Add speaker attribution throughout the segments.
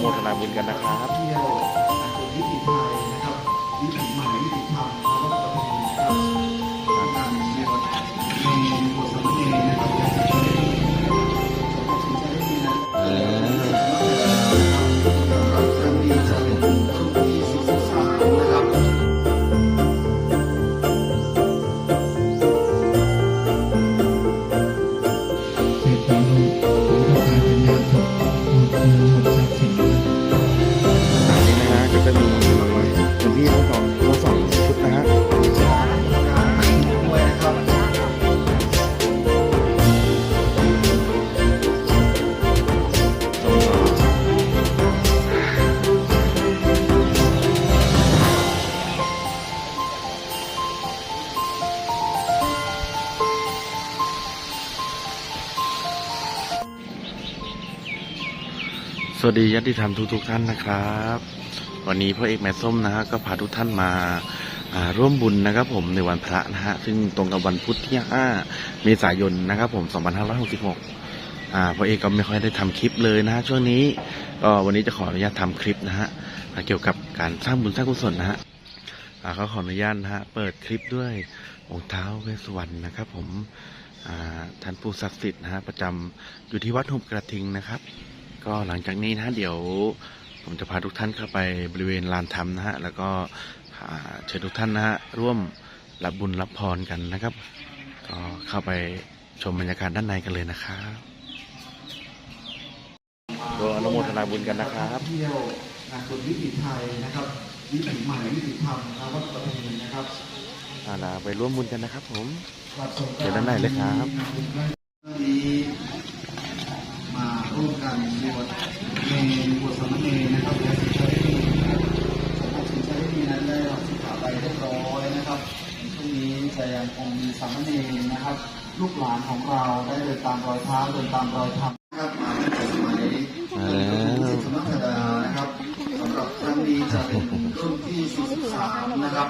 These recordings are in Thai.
Speaker 1: โมทนาบุญกันนะครับ
Speaker 2: ดี
Speaker 1: ญาติธรรมทุกๆท่านนะครับ วันนี้พ่อเอกแม่ส้มนะฮะก็พาทุกท่านมาร่วมบุญนะครับผมในวันพระนะฮะซึ่งตรงกับวันพุธที่ 5 เมษายนนะครับผม 2566อ่าพ่อเอกก็ไม่ค่อยได้ทำคลิปเลยนะฮะช่วงนี้ก็วันนี้จะขออนุญาตทำคลิปนะฮะเกี่ยวกับการสร้างบุญสร้างกุศลนะฮะอ่าก็ขออนุญาตนะฮะเปิดคลิปด้วยองค์เท้าเวสวรรณนะครับผมท่านผู้ศักดิ์สิทธิ์นะฮะประจำอยู่ที่วัดหุบกระทิงนะครับ ก็หลังจากนี้นะเดี๋ยวผมจะพาทุกท่านเข้าไปบริเวณลานธรรมนะฮะแล้วก็อ่าเชิญทุกท่านนะฮะร่วมรับบุญรับพรกันนะครับ ก็เข้าไปชมบรรยากาศด้านในกันเลยนะครับก็อนุโมทนาบุญกันนะครับ
Speaker 2: เที่ยวงานบุญวิถีไทยนะครับวิถีใหม่วิถีธรรมแล้วก็ประเพณีนะครับ
Speaker 1: อาลาไปร่วมบุญกันนะครับผม
Speaker 2: วัดสง
Speaker 1: เชิญด้านในเลยครับ
Speaker 2: งนี้จะยังคงมีสามเณรนะครับ ลูกหลานของเราได้เดินตามรอยเท้าเดินตามรอยธรรมนะครับมาตั้งแต่สมัย
Speaker 1: มาแล้ว
Speaker 2: สมัครดานะครับสำหรับครั้งนี้จะเป็นรุ่นที่ 43 นะครับ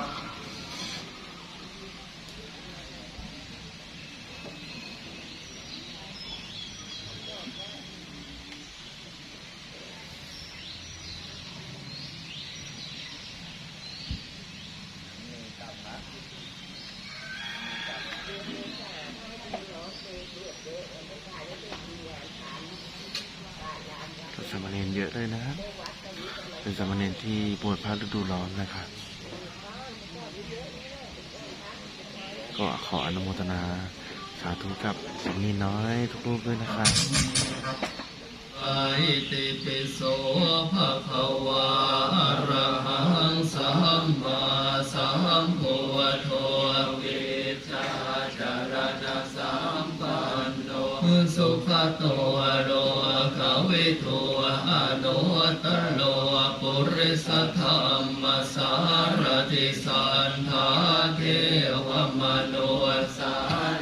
Speaker 1: เณรเยอะเลยนะครับเป็นสามเณรที่บวชพระฤดูร้อนนะครับก็ขออนุโมทนาสาธุกับสมเณรน้อยทุกรูปด้วยนะครับ
Speaker 3: อิติปิโสภะคะวาระหังสัมมาสัมพุทโธ โตโลกวิทูอนุตโลปุริสธรรมสารติสันทาเทวมนุสา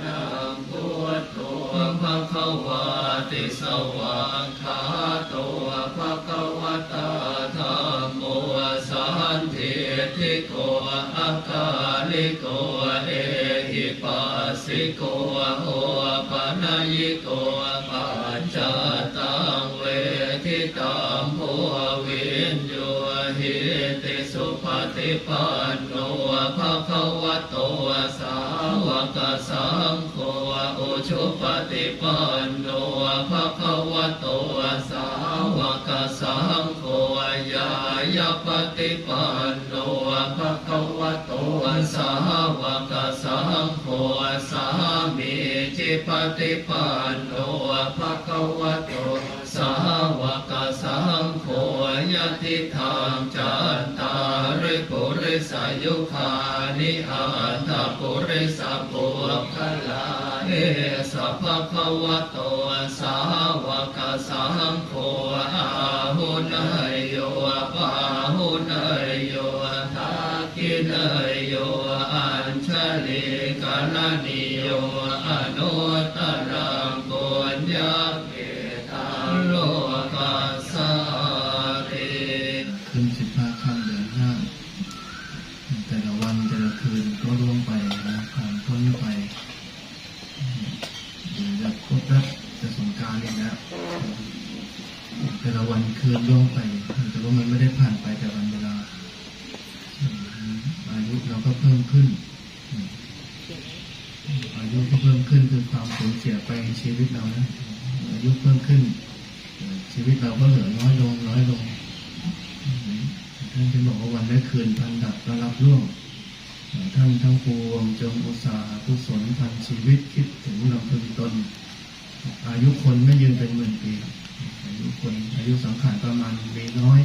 Speaker 3: นังพุทโธภะคะวาติสวากขาโตภะคะวตาธัมโมสันติทิโกอาคาลิโกเอหิปัสสิโกโอปัญญิโก ปันโนภะคะวะโตสาวกสังโฆอุชุปฏิปันโนภะคะวะโตสาวกสังโฆยายาปฏิปันโนภะคะวะโตสาวกสังโฆสามีจิปฏิปันโนภะคะวะโต สาวกสังโฆยติธรรมจันตาริปุริสายุคานิอันตปุริสปุคลาเอสัพพะวะโตสาวกสังโฆ ละ
Speaker 4: วันคืนล่วงไปแต่ว่ามันไม่ได้ผ่านไปแต่วันเวลา อายุเราก็เพิ่มขึ้น อายุก็เพิ่มขึ้นคือความสูญเสียไปในชีวิตเรานะอายุเพิ่มขึ้น ชีวิตเราก็เหลือน้อยลงน้อยลงท่านจึงบอกว่าวันและคืนพันดับระลับล่วงท่านทั้งปวงจงอุตสาหกุศลพันชีวิตคิดถึงลำพึงตน อายุคนไม่ยืนเป็นหมื่นปี คนอายุสังขารประมาณมีน้อย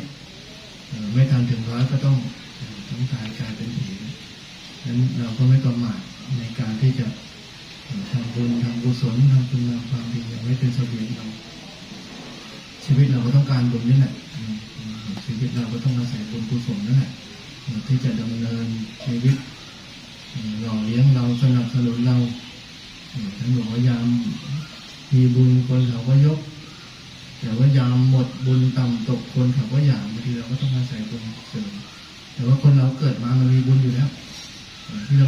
Speaker 4: ไม่ทันถึงร้อยก็ต้องต้องตายกลายเป็นผีนั้นเราก็ไม่ประมาทในการที่จะทำบุญทำกุศลทำคุณงามความดีอย่างไม่เป็นเสบียงเรา ชีวิตเราก็ต้องการบุญนี่แหละชีวิตเราก็ต้องอาศัยบุญกุศลนั่นแหละที่จะดำเนินชีวิตหล่อเลี้ยงเราสนับสนุนเราท่านบอกว่ายามมีบุญคนเขาก็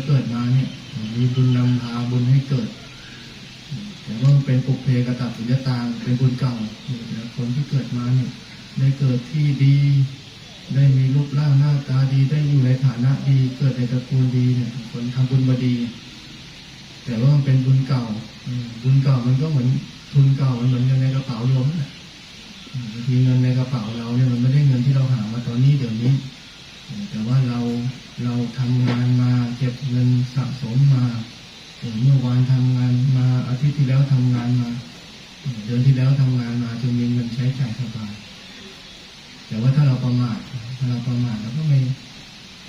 Speaker 4: เกิดมาเนี่ยมีบุญนำพาบุญให้เกิด แต่ว่ามันเป็นปุกเพกตับสุญญตาเป็นบุญเก่าคนที่เกิดมาเนี่ยได้เกิดที่ดี ได้มีรูปร่างหน้าตาดี ได้อยู่ในฐานะดี เกิดในตระกูลดีเนี่ยคนทำบุญมาดี แต่ว่ามันเป็นบุญเก่าบุญเก่ามันก็เหมือนทุนเก่ามันเหมือนเงินในกระเป๋ายมนั่นแหละอืมบางทีเงินในกระเป๋าเราเนี่ยมันไม่ได้เงินที่เราหามาตอนนี้เดี๋ยวนี้ แต่ว่าเรา เราทำงานมาเก็บเงินสะสมมาเมื่อวานทำงานมาอาทิตย์ที่แล้วทำงานมา เดือนที่แล้วทำงานมาจนมีเงินใช้จ่ายสบายแต่ว่าถ้าเราประมาทถ้าเราประมาทเราก็ไม่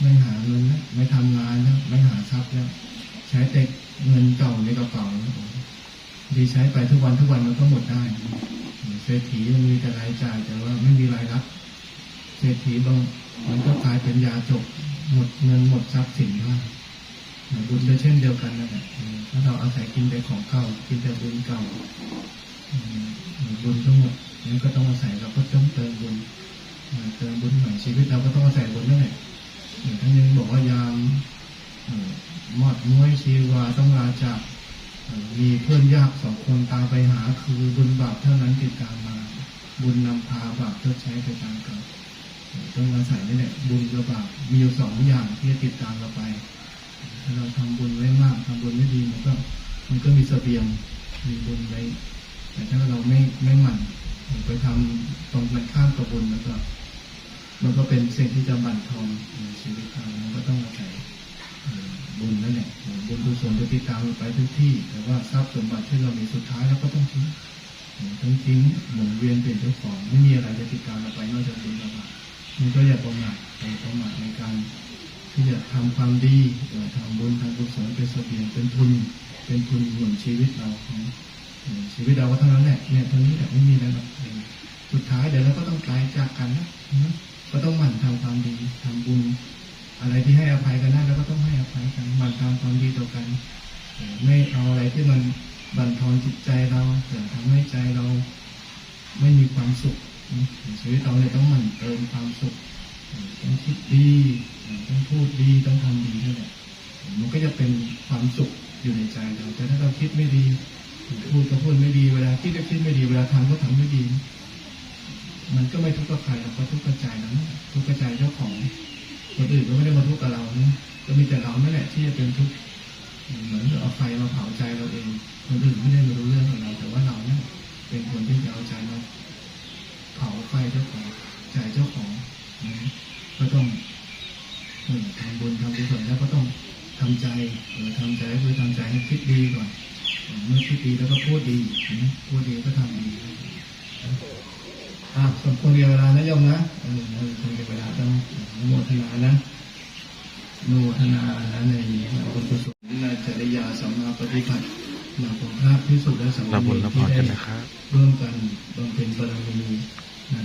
Speaker 4: ไม่หาเงินนะไม่ทำงานแล้วไม่หาทรัพย์แล้วใช้แต่เงินเก่าในกระเป๋าดีใช้ไปทุกวันทุกวันมันก็หมดได้เศรษฐีมีแต่รายจ่ายแต่ว่าไม่มีรายรับเศรษฐีบางมันก็กลายเป็นยาจก หมดเงินหมดทรัพย์สินได้บุญก็เช่นเดียวกันนั่นแหละถ้าเราอาศัยกินแต่ของเก่ากินแต่บุญเก่าบุญทั้งหมดนั้นก็ต้องอาศัยเราก็ต้องเติมบุญเติมบุญใหม่ชีวิตเราก็ต้องอาศัยบุญนั่นแหละอย่างท่านยังบอกว่ายามเอ่อมอดม้วยชีวาต้องลาจากมีเพื่อนยากสองคนตามไปหาคือบุญบาปเท่านั้นติดตามมา บุญนำพาบาปชดใช้ไปตามกัน ต้องอาศัยนี่แหละบุญกับบาปมีอยู่สองอย่างที่จะติดตามเราไป ถ้าเราทำบุญไว้มากทำบุญไม่ดีมันก็มันก็มีเสบียงมีบุญไว้ แต่ถ้าเราไม่ไม่หมั่นไปทำตรงกันข้ามกับบุญมันก็มันก็เป็นสิ่งที่จะบั่นทอนในชีวิตเรามันก็ต้องอาศัยบุญนั่นแหละบุญกุศลจะติดตามเราไปทุกที่ แต่ว่าทรัพย์สมบัติที่เรามีสุดท้ายเราก็ต้องทิ้งเอ่อต้งทิ้งหมุนเวียนเป็นเจ้าของไม่มีอะไรจะติดตามเราไปนอกจากบุญกับบาป มันก็อย่าประมาทอย่าประมาทในการที่จะทำความดีเอ่อทำบุญทำกุศลเป็นเสบียงเป็นทุน เป็นทุนหนุนชีวิตเราของชีวิตเราก็เท่านั้นแหละเนี่ยเท่านี้แหละไม่มีอะไรหรอกสุดท้ายเดี๋ยวเราก็ต้องตายจากกันนะก็ต้องหมั่นทำความดีทำบุญ อะไรที่ให้อภัยกันได้เราก็ต้องให้อภัยกันหมั่นทำความดีต่อกันไม่เอาอะไรที่มันบั่นทอนจิตใจเราแต่ทำให้ใจเราไม่มีความสุข ชีวิตเราเนี่ยต้องมั่นเติมความสุขต้องคิดดีต้องพูดดีต้องทำดีด้วยแหละมันก็จะเป็นความสุขอยู่ในใจเรา แต่ถ้าเราคิดไม่ดีพูดก็พูดไม่ดีเวลาคิดก็คิดไม่ดีเวลาทำก็ทำไม่ดี มันก็ไม่ทุกข์กับใครเราก็ทุกข์กับใจเรานทุกข์กับใจเจ้าของคนอื่นก็ไม่ได้มาทุกข์กับเรานะก็มีแต่เรานั่นแหละที่จะเป็นทุกข์เหมือนเอาไฟมาเผาใจเราเองคนอื่นไม่ได้มารู้เรื่องของเรา แต่ว่าเราเนี่ยเป็นคนที่จะเอาใจมาเผาไฟเจ้าของใจเจ้าของนะก็ต้องเออทำบุญทำกุศลแล้วก็ต้องทำใจเออทำใจก็คือทำใจให้คิดดีก่อนเออเมื่อคิดดีแล้วก็พูดดีนะพูดดีก็ทำดี อะสมควเวลานะโยมนะเออสมควเวลาต้องนโมทนานะโนทนาในบุญกุศลในจริยาสัมมาปฏิบัติหลักของพระพิสุทธิ์และสังฆ
Speaker 1: รับบุญ
Speaker 4: ที่
Speaker 1: รับพร
Speaker 4: ได้
Speaker 1: กันะครับ
Speaker 4: ร่วมกันบำเพ็ญบารมี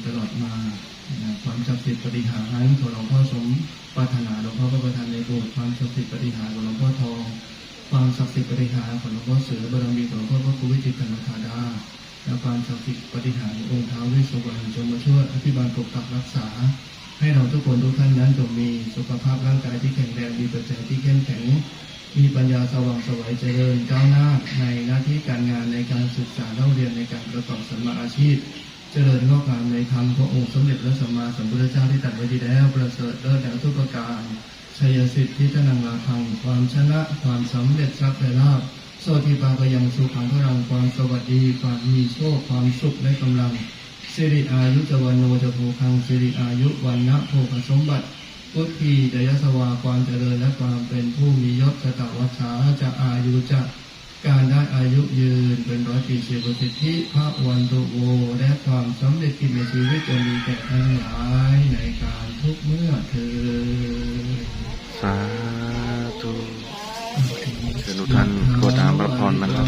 Speaker 4: ตลอดมาความศักดิ์สิทธิ์ปฏิหารของหลวงพ่อสมปรารถนาหลวงพ่อพระประธานในโบสถ์ความศักดิ์สิทธิ์ปฏิหารของหลวงพ่อทอง ความศักดิ์สิทธิ์ปฏิหารของหลวงพ่อเสือบารมีของหลวงพ่อพระครูวิจิตรธรรมธาดา และความศักดิ์สิทธิ์ปฏิหารองค์ท้าวเวสสุวรรณจงมาช่วยอภิบาลปกปักรักษา ให้เราทุกคนทุกท่านนั้นจงมีสุขภาพร่างกายที่แข็งแรงมีปัจจัยที่เข้มแข็งมีปัญญาสว่างไสวัยเจริญก้าวหน้าในหน้าที่การงานในการศึกษาเล่าเรียนในการประกอบสัมมาอาชีพ
Speaker 3: เจริญงอกงามในธรรมพระองค์สมเด็จพระสัมมาสัมพุทธเจ้าที่ตรัสไว้ดีแล้วประเสริฐเลิศแล้วทุกประการชัยสิทธิทนังลาภังความชนะความสำเร็จทรัพย์และลาภ โสติปากยังสุขังพลังความสวัสดีความมีโชคความสุขและกำลังสิริอายุจวันโนจะภูคังสิริอายุวันนะโภคสมบัติพุทธีจยสวาความเจริญและความเป็นผู้มียศสตวัชชาจะอายุจะการได้อายุยืนเป็นร้อยปีเชีวิตสิทธิพระวันตุโวและความสำเร็จที่มีชีวิตจะมีแก่ทั้งหลายในการทุกเมื่อเธอ
Speaker 1: สาธุเชิญทุกท่านกามรับพรนะครับ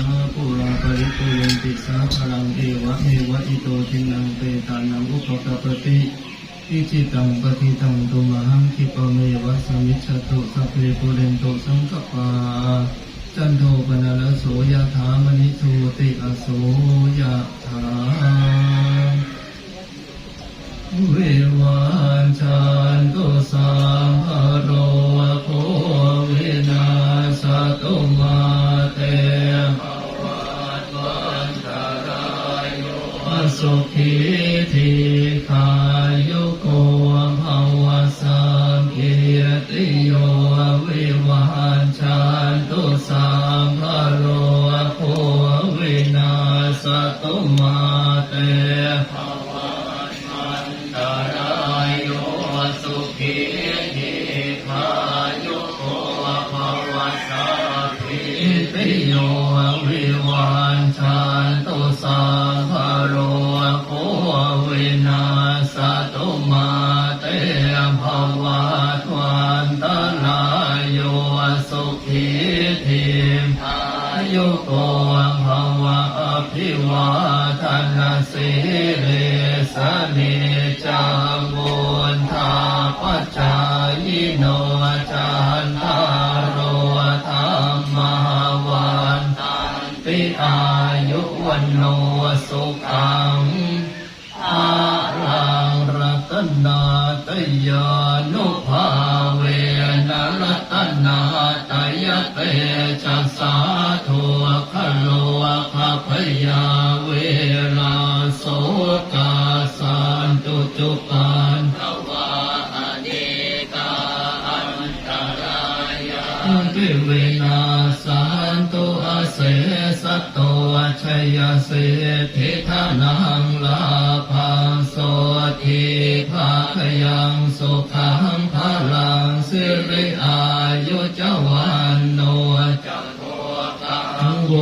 Speaker 3: อิจิตังปฏิตังตุมหังคิปเมวะสมิจฉตุสัพเพปุเรนโตสังกปาจันโทปนลโสยถามณิโทติอโสยถาเววันชันโตสัง สุ นาตยานุภาเวนรตนาตยเตจัสาธุขโลภพยาเวลาโสกาสันตุจุปันทวาอเนกาอันตรายาติเวนาสันตุอาเสสตโตชัยเส สิริอายุจวันโนจัโทกังโว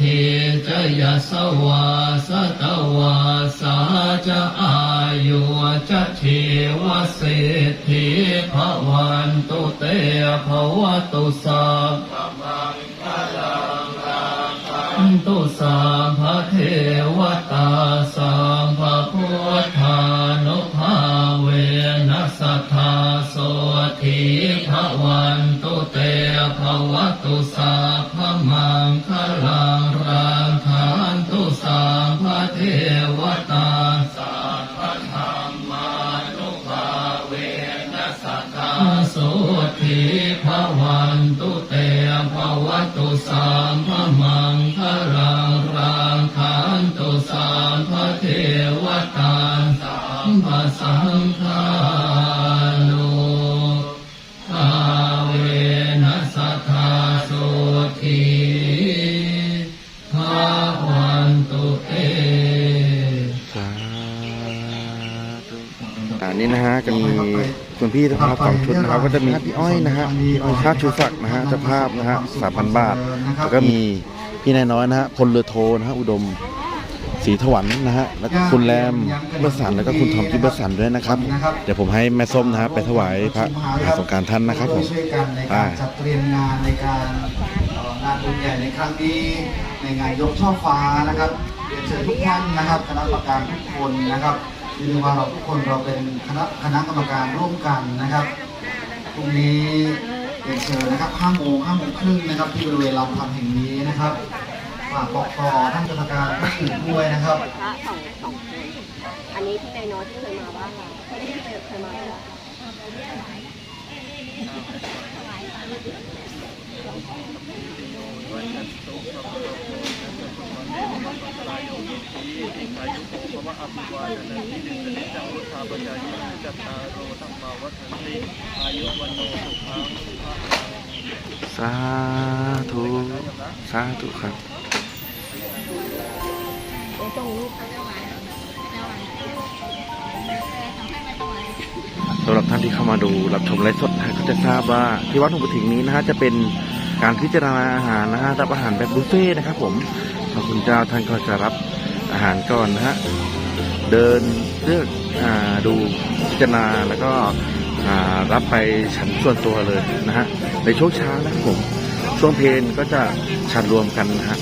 Speaker 3: ทิจยสวาสตวาสาจะอายุจะชีวสิทธิภวันตุเตภวตุสัพพะอันตุสามพระเทวตาส สาพระมังคลา นี่นะ
Speaker 1: ฮะจะมีคุณพี่เจ้าภาพสองชุดนะครับก็จะมีพี่อ้อยนะฮะพี่อ้อยชาติชูศักดิ์นะฮะเจ้าภาพนะฮะสามพันบาทแล้วก็มีพี่นายน้อยนะฮะพลเรือโทนะฮะอุดมศรีถวันนะฮะแล้วก็คุณแรมเบสันแล้วก็คุณทอมกิบเบสันด้วยนะครับ เดี๋ยวผมให้แม่ส้มนะฮะไปถวายพระมหาสงการท่านนะครับผม
Speaker 2: ช่วยกันในการจัดเตรียมงานในการงานบุญใหญ่ในครั้งนี้ในงานยกช่อฟ้านะครับเรียนเชิญทุกท่านนะครับคณะกรรมการทุกคนนะครับ เรียกว่าเราทุกคนเราเป็นคณะคณะกรรมการร่วมกันนะครับพรุ่งนี้เรียนเชิญนะครับ5โมง5โมงครึ่งนะครับ ที่บริเวณลานธรรมแห่งนี้นะครับฝากบอกต่อท่านกรรมการท่านอื่นด้วยนะครับ
Speaker 5: พระสองสองคนอันนี้ที่นายน้อยที่เคยมาบ้านเราไม่ได้เคยเคยมาบ้านเรา
Speaker 3: วะอภิวาทนาสิริสนิจังวุฒาปจายโนจัตตาโอธรรมาวัฏันติอายุวันโนสุขังสุขะ
Speaker 1: สาธุสาธุครับสำหรับท่านที่เข้ามาดูรับชมไลฟ์สดก็จะทราบว่าที่วัดหลวงปู่ถิงนี้นะฮะจะเป็น การพิจารณาอาหารนะฮะรับอาหารแบบบุฟเฟ่นะครับ ผมพระคุณเจ้าท่านก็จะรับอาหารก่อนนะฮะเดินเลือกอดูพิจารณาแล้วก็รับไปฉันส่วนตัวเลยนะฮะในช่วงเช้านะครับผมช่วงเพลนก็จะฉันรวมกันนะฮะ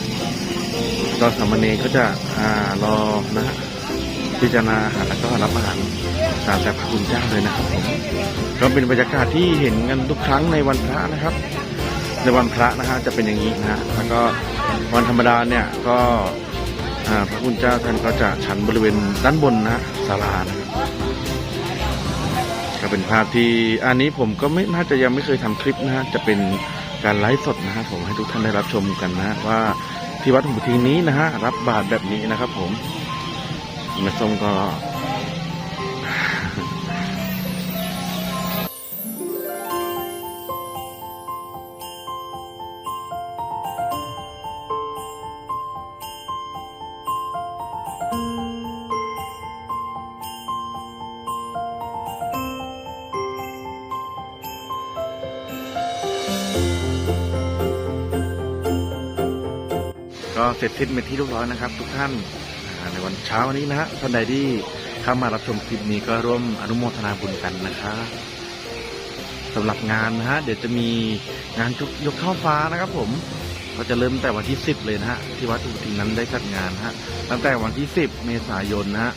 Speaker 1: ตอสามเณรก็จะอรอนะฮะพิจารณาอาหารแล้วก็รับอาหารตามแต่พระคุณเจ้าเลยนะครับผมก็เป็นบรรยากาศที่เห็นกันทุกครั้งในวันพระนะครับ ในวันพระนะฮะจะเป็นอย่างนี้นะฮะแล้วก็วันธรรมดาเนี่ยก็พระคุณเจ้าท่านก็จะฉันบริเวณด้านบนนะฮะศาลานะก็เป็นภาพที่อันนี้ผมก็ไม่น่าจะยังไม่เคยทำคลิปนะฮะจะเป็นการไลฟ์สดนะฮะผมให้ทุกท่านได้รับชมกันนะว่าที่วัดหลวงปู่ทิงนี้นะฮะรับบาตรแบบนี้นะครับ ผมม่ส้มก็ สร็จสิ้นเป็นที่เรียบร้อยนะครับ ทุกท่านในวันเช้าวันนี้นะฮะท่านใดที่เข้ามารับชมคลิปนี้ก็ร่วมอนุโมทนาบุญกันนะครับสำหรับงานนะฮะเดี๋ยวจะมีงานยกยกช่อฟ้านะครับ ผมก็จะเริ่มแต่วันที่ 10 เลยนะฮะที่วัดอุทิงนั้นได้จัดงานนะฮะตั้งแต่วันที่ 10 เมษายนนะฮะ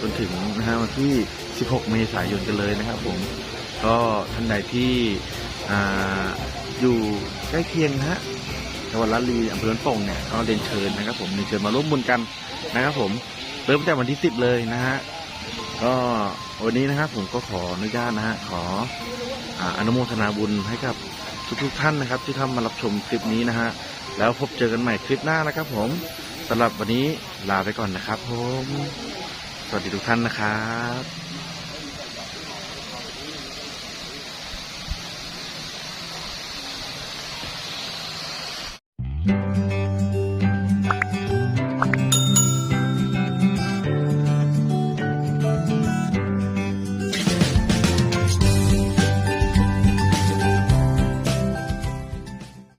Speaker 1: จนถึงนะฮะวันที่ 16 เมษายนกันเลยนะครับ ผมก็ท่านใดที่ออยู่ใกล้เคียงนะฮะ จังหวัดละลีอำเภอบ้านโป่งเนี่ยก็เรียนเชิญนะครับ ผมเรียนเชิญมาร่วมบุญกันนะครับผมเริ่มตั้งแต่วันที่สิบเลยนะฮะก็วันนี้นะครับผมก็ขออนุญาตนะฮะขออ่าอนุโมทนาบุญให้กับทุกๆท่านนะครับ ที่เข้ามารับชมคลิปนี้นะฮะแล้วพบเจอกันใหม่คลิปหน้านะครับ ผมสำหรับวันนี้ลาไปก่อนนะครับผมสวัสดีทุกท่านนะครับ